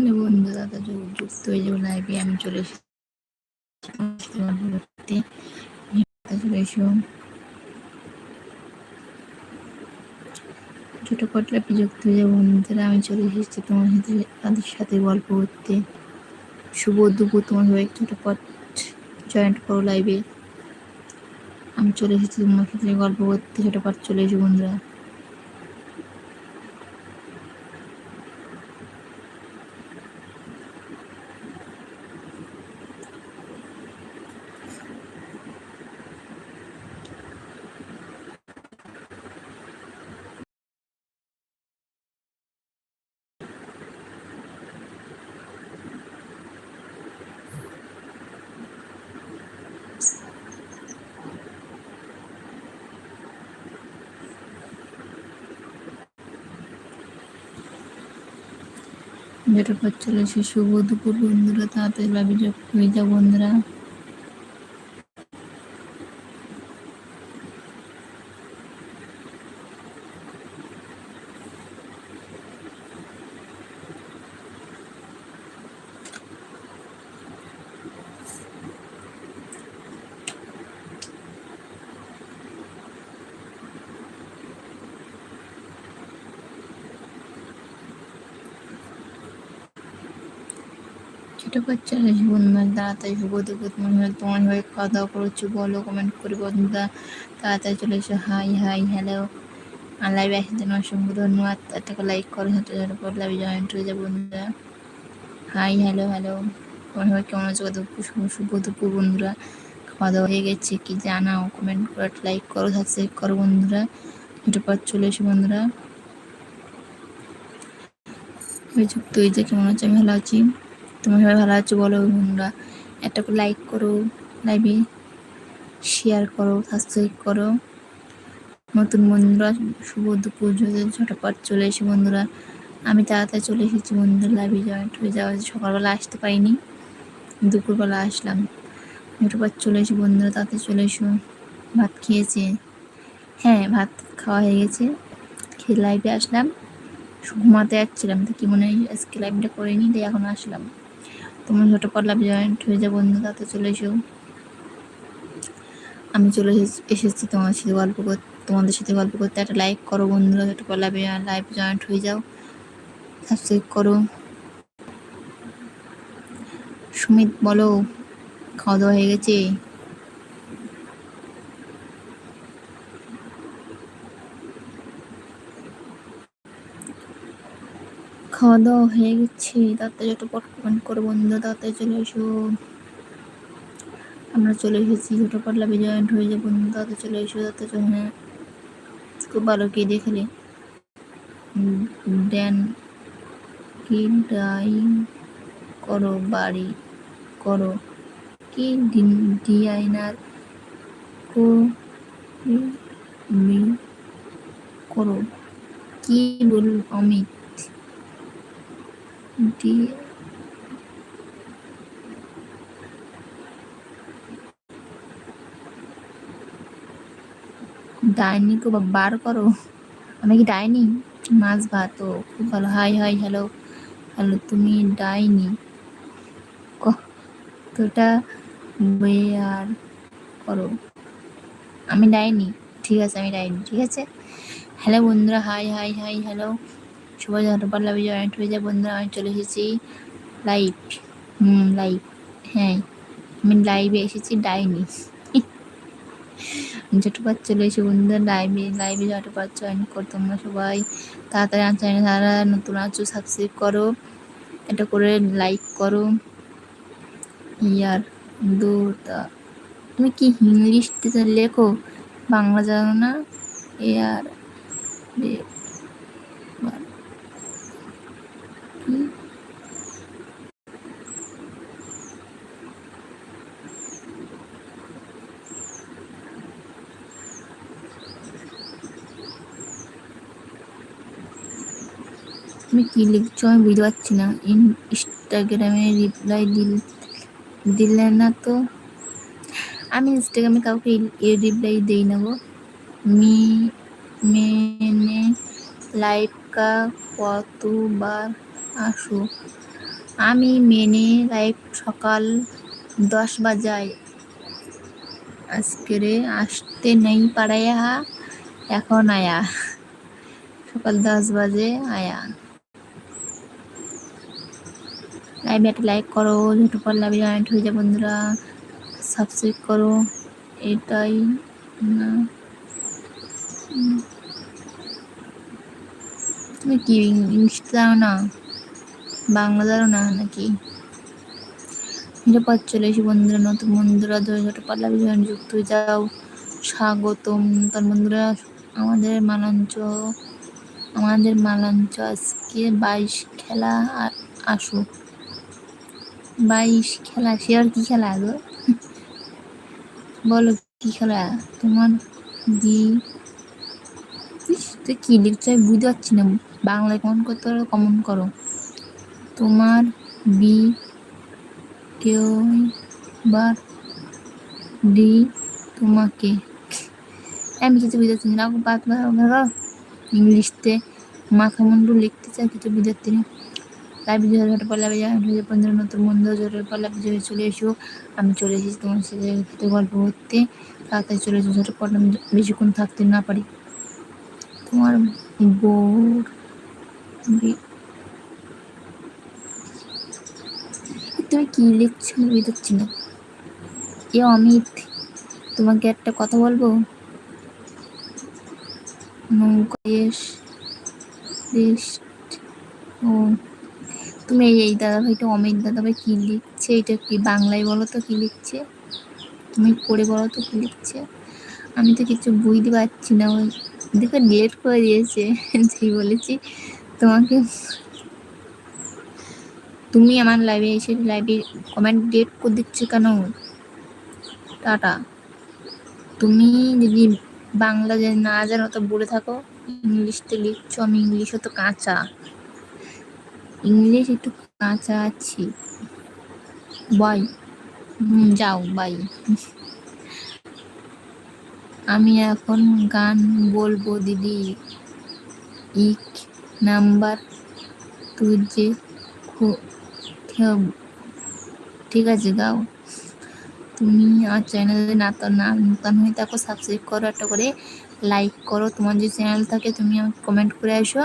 Hello বন্ধু দাদা যুক্ত হয়ে যাব লাইভে আমি চলে এসেছি। ছোট পটলা যুক্ত হয়ে যাব বন্ধুরা, আমি চলে এসেছি তোমার সাথে, তাদের সাথে গল্প করতে। শুভ দুপুর, তোমার হয়ে ছোটপট জয়েন্ট করো লাইভে আমি চলে এসেছি তোমার সাথে গল্প করতে ছোটপট চলে এসো বন্ধুরা। পর চলে এসে শুভ দুপুর বন্ধুরা তাড়াতাড়ি লাভি হয়ে যাও বন্ধুরা? ছোট বাচ্চারা জীবন মানে তাড়াতাড়ি শুভ দুপুর। মনে হয় তোমার হয়ে খাওয়া দাওয়া করছ, বলো কমেন্ট করে বন্ধুরা তাড়াতাড়ি চলে এসো। হাই হাই হ্যালো আর লাইভে আসার জন্য অসংখ্য ধন্যবাদ। একটা লাইক করে হাতে ঝাড় পর লাইভে জয়েন্ট হয়ে যাব বন্ধুরা হাই হ্যালো হ্যালো তোমার হয় কেমন আছো দুপুর? শুভ দুপুর বন্ধুরা খাওয়া দাওয়া হয়ে গেছে, কি জানাও? কমেন্ট করে লাইক করো সাবস্ক্রাইব করো বন্ধুরা এটা পর চলে এসো বন্ধুরা যুক্ত হয়েছে কেমন আছে, আমি ভালো আছি। তোমার সবাই ভালো আছো বলো বন্ধুরা? একটা করে লাইক করো লাইভে শেয়ার করো সাবস্ক্রাইব করো। নতুন বন্ধুরা, শুভ দুপুর ঝটপট চলে এসে বন্ধুরা। আমি তাড়াতাড়ি চলে এসেছি বন্ধুরা লাইভে জয়েন্ট হয়ে যাওয়া সকালবেলা আসতে পারিনি, দুপুরবেলা আসলাম। ছোটো ঝটপট চলে এসে বন্ধুরা, তাড়াতাড়ি চলে এসো। ভাত খেয়েছে। হ্যাঁ ভাত খাওয়া হয়ে গেছে। খেয়ে লাইভে আসলাম। ঘুমাতে যাচ্ছিলাম, তো কি মনে হয় আজকে লাইভটা করে নিই, তাই এখন আসলাম। তোমার ছোটো লাভ জয়েন্ট হয়ে যাব বন্ধু, তাতে চলে এসো। আমি চলে এসেছি তোমার সাথে গল্প করতে তোমাদের সাথে গল্প করতে। একটা লাইক করো বন্ধুরা, ছোটো লাভে লাইভ জয়েন্ট হয়ে যাও। সাবস্ক্রাইব করো। সুমিত, বলো, খাওয়া দাওয়া হয়ে গেছে? খাওয়া দাওয়া হয়ে গেছে। তাড়াতাড়ি একটু পট করে বন্ধু তাড়াতাড়ি চলে এসো। আমরা চলে এসেছি, ছোটো পাটলা জয়েন্ট হয়ে যাব বন্ধু তাড়াতাড়ি চলে এসো, তাড়াতাড়ি হ্যাঁ খুব ভালো কি দেখলে ড্যান কি ডাই করো, বাড়ি করো। কি ডিআইনার কো করো। কি বল অমিত? দিয়ে ডাইনিকে বার করো। আমি কি ডাইনি মাছ ভাত, ও খুব ভালো। হাই হাই হ্যালো হ্যালো তুমি ডাইনি কতটা আর করো। আমি ডাইনি ঠিক আছে, আমি ডাইনি ঠিক আছে? হ্যালো বন্ধুরা হাই হাই হাই হ্যালো সবাই ঝটপট লাভে জয়েন্ট হয়ে যায়, বন্ধুরা, আমি চলে এসেছি লাইভ হুম লাইভ হ্যাঁ আমি লাইভে এসেছি, ডাইনি। ঝটপট চলে এসে বন্ধুরা লাইভে লাইভে ঝটপট জয়েন কর তোমরা সবাই। তাড়াতাড়ি আমার চ্যানেল তারা নতুন আছো সাবস্ক্রাইব করো। এটা করে লাইক করো। ইয়ার দুটা। তুমি কি ইংলিশ লেখো? বাংলা জানো না? এয়ার তুমি কি লিখছো? আমি বুঝতে পারছি না। ইনস্টাগ্রামে রিপ্লাই দিল দিলে না তো? আমি ইনস্টাগ্রামে কাউকে রিপ্লাই দিই না গো। মি মেনে লাইভ কা কতবার আসো? আমি মেনে লাইভ সকাল দশ বাজায়। আজকেরে আসতে নেই পারায়া। এখন আয়া। সকাল দশ বাজে আয়া। লাইভে একটা লাইক করো ছোটো পর জয়েন্ট হয়ে যায় বন্ধুরা। সাবস্ক্রাইব করো, এটাই না। তুমি কি ইংলিশ জানো না? বাংলা জানো না নাকি? পথ চলে এসে বন্ধুরা, নতুন বন্ধুরা ধরে পাল্লা বিজন যুক্ত হয়ে যাও। স্বাগতম। তার বন্ধুরা, আমাদের মালাঞ্চ আমাদের মালাঞ্চ আজকে বাইশ খেলা আসো বাইশ খেলা, সে আর কি খেলা গো? বলো কি খেলা? তোমার দি তুই কি আমি বুঝতে পারছি না। বাংলায় কমন করতে পারো কমন করো। তোমার বি কেউ বার ডি তোমাকে? আমি কিছু বুঝতে না। বাদ ইংলিশতে মাথা মুন্ডু লিখতে চাই, কিছু বুঝাচ্ছি না তাই বিজয় ঝটে পাল্লা বেজা। পনেরো নতুন বন্ধু ঝটে পাল্লা বিজয় চলে এসো। আমি চলে এসেছি তোমার সাথে গল্প করতে। তাড়াতাড়ি চলে এসো ঝটে পাল্লা বেশিক্ষণ থাকতে না পারি। তোমার বোর তুমি কি লিখছো? বুঝতে না। এ অমিত, তোমাকে একটা কথা বলব? নৌকা দেশ ও তুমি এই দাদা ভাইটা অমিত দাদা ভাই কি লিখছে? এটা কি বাংলায় বলো তো কি লিখছে? তুমি পড়ে বলো তো কি লিখছে? আমি তো কিছু বুঝতে পারছি না, ওই দেখো ডিলেট করে দিয়েছে, যেই বলেছি তোমাকে। তুমি আমার লাইভে এসে লাইভে কমেন্ট ডেট করে দিচ্ছ কেন? টাটা। তুমি যদি বাংলা না জানো, তো বলে থাকো ইংলিশতে লিখছো, আমি ইংলিশও তো কাঁচা। ইংলিশ একটু কাঁচা আছি বাই। হুম, যাও, বাই। আমি এখন গান বলব, দিদি। ইক নাম্বার তুজে ঠিক আছে, গাও। তুমি আমার চ্যানেলে না না নতুন হয়ে থাকো সাবস্ক্রাইব করো একটা করে লাইক করো। তোমার যে চ্যানেল থাকে, তুমি আমাকে কমেন্ট করে আসো।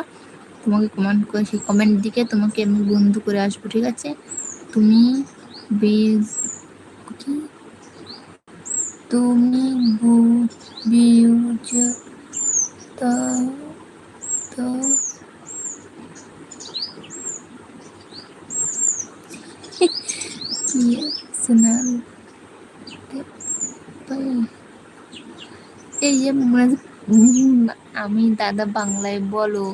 তোমাকে কমেন্ট করে, সেই কমেন্ট দিকে তোমাকে আমি বন্ধু করে আসব, ঠিক আছে? তুমি বেজ কি? তুমি তো। এই যে আমি দাদা বাংলায় বলো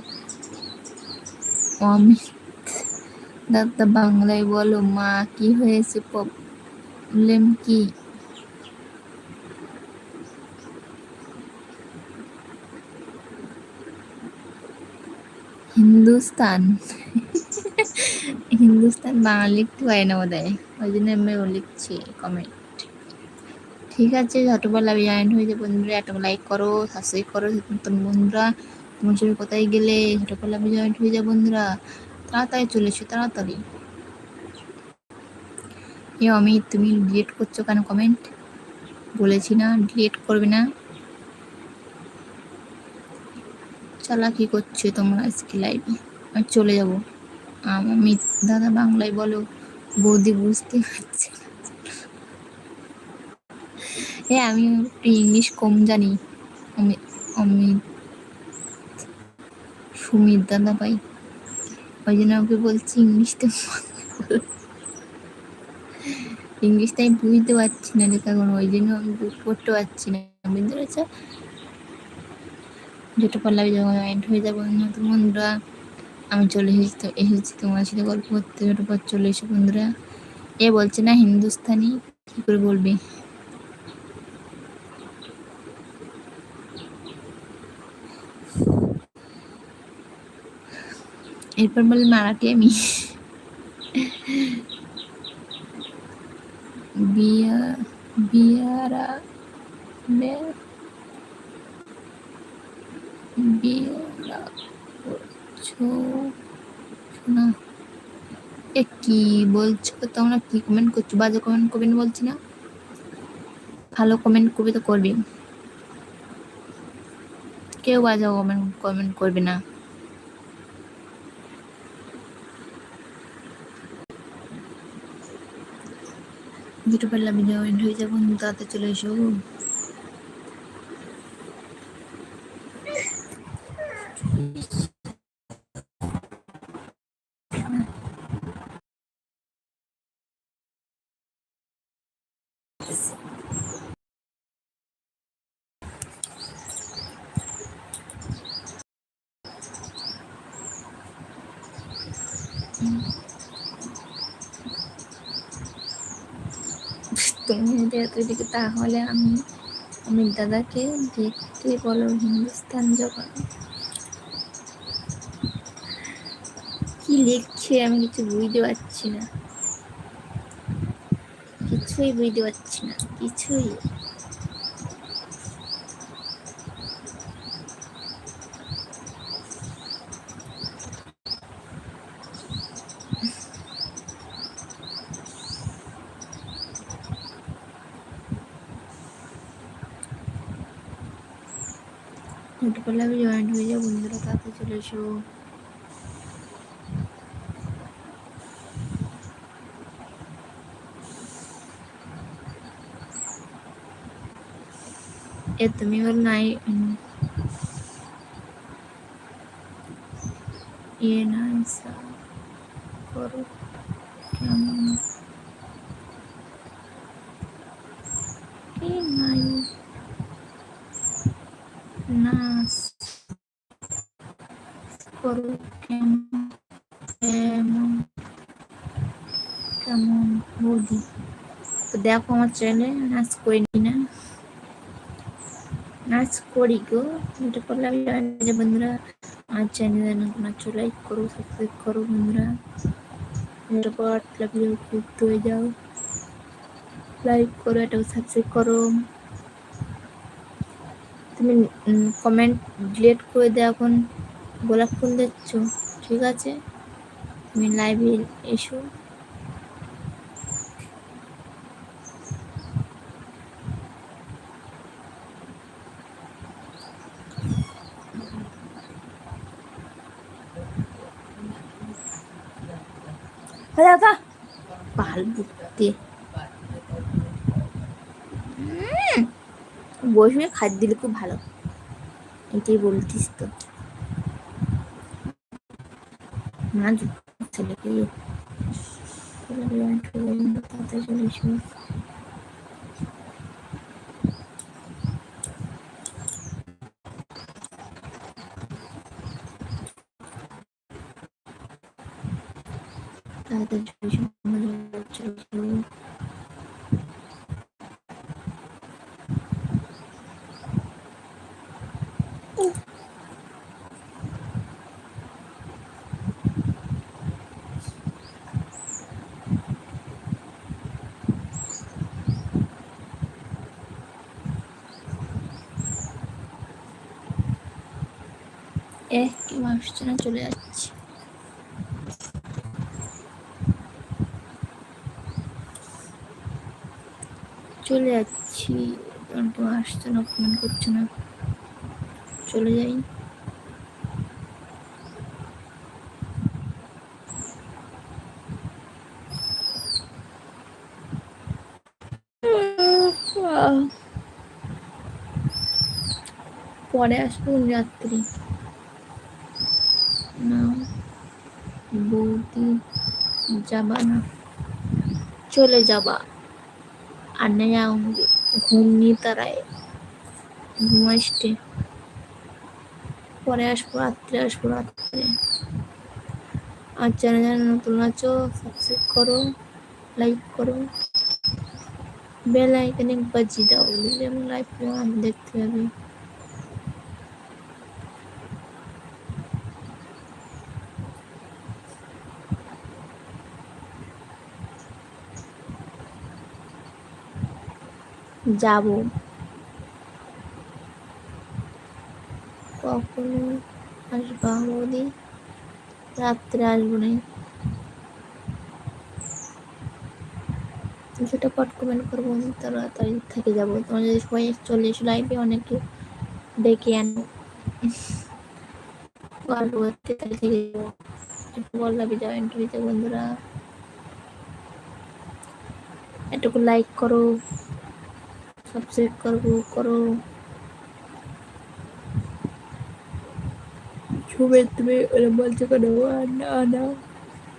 অমিত দাদা বাংলায় বলো, মা, কি হয়েছে প্রবলেম কি? হিন্দুস্তান। হিন্দুস্তান বাংলা লিখতে পারি না বোধ ওই জন্য আমি লিখছি কমেন্ট ঠিক আছে ছোটোবেলা জয়েন্ট হয়ে যাবে বন্ধুরা, একটা লাইক করো সাবস্ক্রাইব করো, নতুন বন্ধুরা। সাথে কোথায় গেলে? ছোটোবেলা জয়েন্ট হয়ে যাবে বন্ধুরা। তাড়াতাড়ি চলেছো তাড়াতাড়ি। এ আমি তুমি ডিলিট করছ কেন কমেন্ট বলেছি না ডিলিট করবে না। চালা, কি করছে তোমরা আজকে লাইভে আমি চলে যাব। আমি দাদা বাংলায় বলো, বৌদি বুঝতে পারছি হ্যাঁ আমি একটু ইংলিশ কম জানি। অমিত সুমিত দাদা ভাই। ওই জন্য ওকে বলছি ইংলিশটা ইংলিশটা আমি বুঝতে পারছি না লেখা কোনো ওই জন্য আমি পড়তে পারছি না। বুঝতে পেরেছ? যেটা পারলে আমি যখন এন্ড হয়ে যাব নতুন বন্ধুরা, আমি চলে এসেছি তো এসেছি তোমার সাথে গল্প করতে। ছোটো পর চলে এসে বন্ধুরা। এ বলছে না হিন্দুস্তানি, কী করে বলবে? এরপর বলে মারাঠি আমি। বিয়া, বিয়ারা বিয়ারা শোনা এ কি বলছো? তোমরা কি কমেন্ট করছ? বাজে কমেন্ট করবি না বলছি না। ভালো কমেন্ট করবি তো করবি কেউ বাজে কমেন্ট কমেন্ট করবে না। দুটো পাল্লা ভিডিও এন্ড হয়ে যাব তাতে চলে এসো। তুমি যদি তাহলে আমি অমিত দাদাকে দেখতে বলো হিন্দুস্তান যখন কি লিখছে আমি কিছু বুঝতে পারছি না। কিছুই বুঝতে পারছি না, কিছুই। একটু করলে আমি জয়েন্ট হয়ে যাব বন্ধুরা তাতে চলে এসো এ তুমি বল নাই ইয়ে নাই করো বৌদি তো দেখো আমার চ্যানেলে নাচ করিনি না। নাচ করি গো, এটা করলে বন্ধুরা, আমার চ্যানেলে নতুন আছো লাইক করো সাবস্ক্রাইব করো বন্ধুরা। যাও। করো করো। তুমি কমেন্ট করে দে এখন। গোলাপ ফুল দিচ্ছ ঠিক আছে? তুমি লাইভে এসো। দাদা পাল বুকতে বসে খাদ্য দিলে খুব ভালো এটাই বলতিস তো মা ছেলেকে তাড়াতাড়ি চলে এসো তাড়াতাড়ি চলে এসো এ কেউ আসছে চলে যাচ্ছে। চলে যাচ্ছি। আসছে না ফোন করছে না। চলে যাই। পরে আসব রাত্রি। না, বৌদি যাবা না। চলে যাবা। అన్నయ్య ঘুমনি তারায় ঘুমাইছে। পরে আসব, রাত্রে আসব, রাত্রে। আর যারা যারা নতুন আছো সাবস্ক্রাইব করো লাইক করো। বেল আইকনে বাজিয়ে দাও আমি লাইভ দেখতে পাবে। যাব। কখনো আসবা বৌদি রাত্রে আসব না। যেটা পট কমেন্ট করব, তাড়াতাড়ি থেকে যাব। তোমার যদি সবাই চলে এসো লাইভে অনেকে ডেকে আনো। গল্প করতে থেকে যাব। একটু বললাবি জয়েন্ট হইতে বন্ধুরা। একটুকু লাইক করো। সাবস্ক্রাইব করব, করো। শুভে তুমি ওরা বলছো কেন না না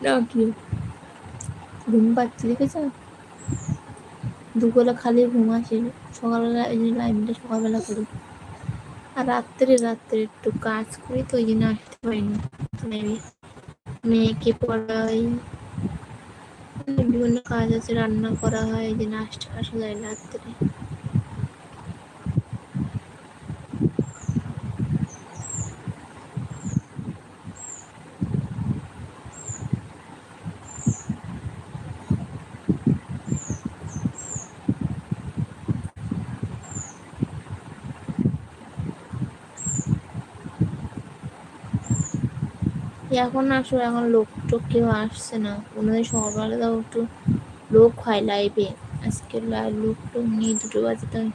না, কি ঘুম পাচ্ছি, দেখেছ? দুপুরে খালি ঘুম আসে, সকালবেলা এই জন্য লাইভটা সকালবেলা করি আর রাত্রে রাত্রে একটু কাজ করি তো, ওই জন্য আসতে পারিনি মেয়েকে পড়াই। বিভিন্ন কাজ আছে, রান্না করা হয়, এই জন্য আসতে আসা যায় রাত্রে। এখন আসলে এখন লোক টোক কেউ আসছে না। কোনোদিন সকালবেলা তাও একটু লোক হয় লাইভে আজকে লোক টোক নেই, দুটো বাজে তাই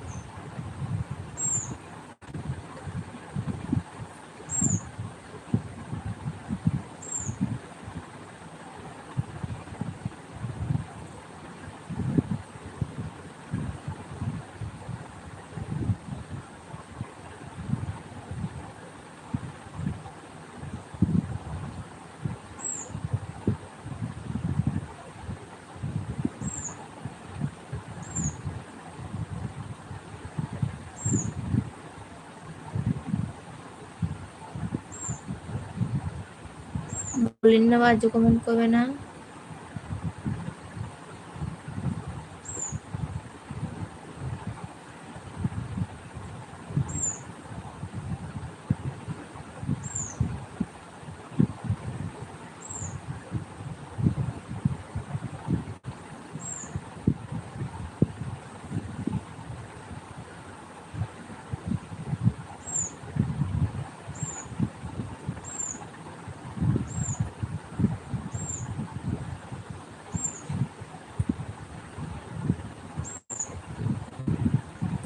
বলেন না আজও কমেন্ট করবে না।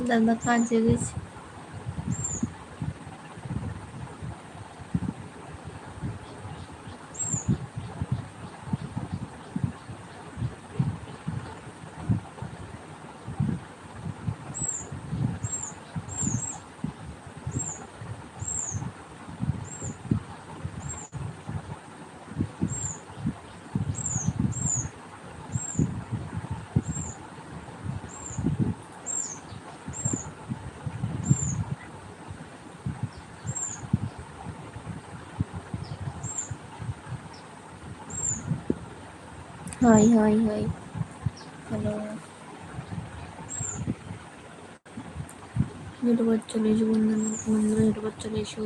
দাদা কাজে গেছে হাই হাই হাই হ্যালো। হেঁটে চলে এসো বন্ধু বন্ধুরা হেঁটে চলে এসো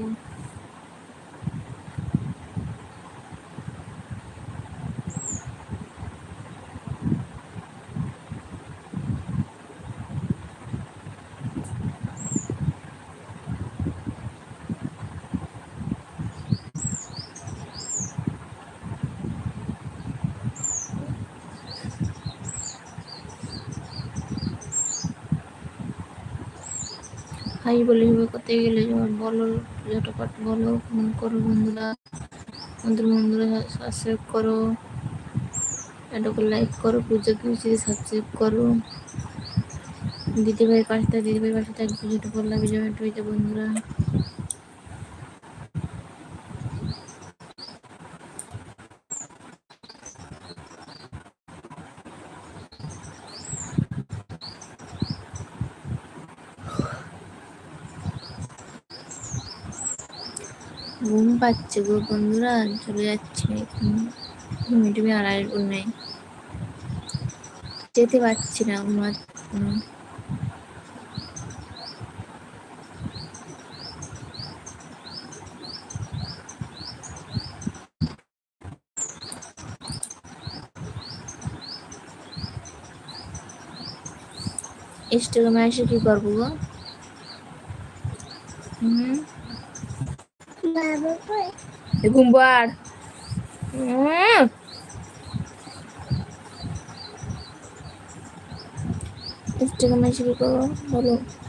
হাই বলে কোথায় গেলে যেমন বলো, ঝটপট বলো ফোন করো বন্ধুরা। বন্ধুর বন্ধুরা সাবস্ক্রাইব করো এটাকে লাইক করো, পুজো পুজো সাবস্ক্রাইব করো। দিদিভাই পাশে থাক দিদি ভাই পাশে থাকবে যেটা বললাম হয়েছে বন্ধুরা। ঘুম পাচ্ছে গো বন্ধুরা, চলে যাচ্ছে ঘুমি টুমি আসব নেই। যেতে পারছি না ঘুমার ইনস্টাগ্রামে এসে কি করব গো? হুম? Ah, vamos embora. Hum. Este é o.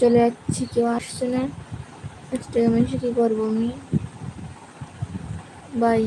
চলে যাচ্ছি কেউ আসছে না। আজকে আমি কি করব আমি? বাই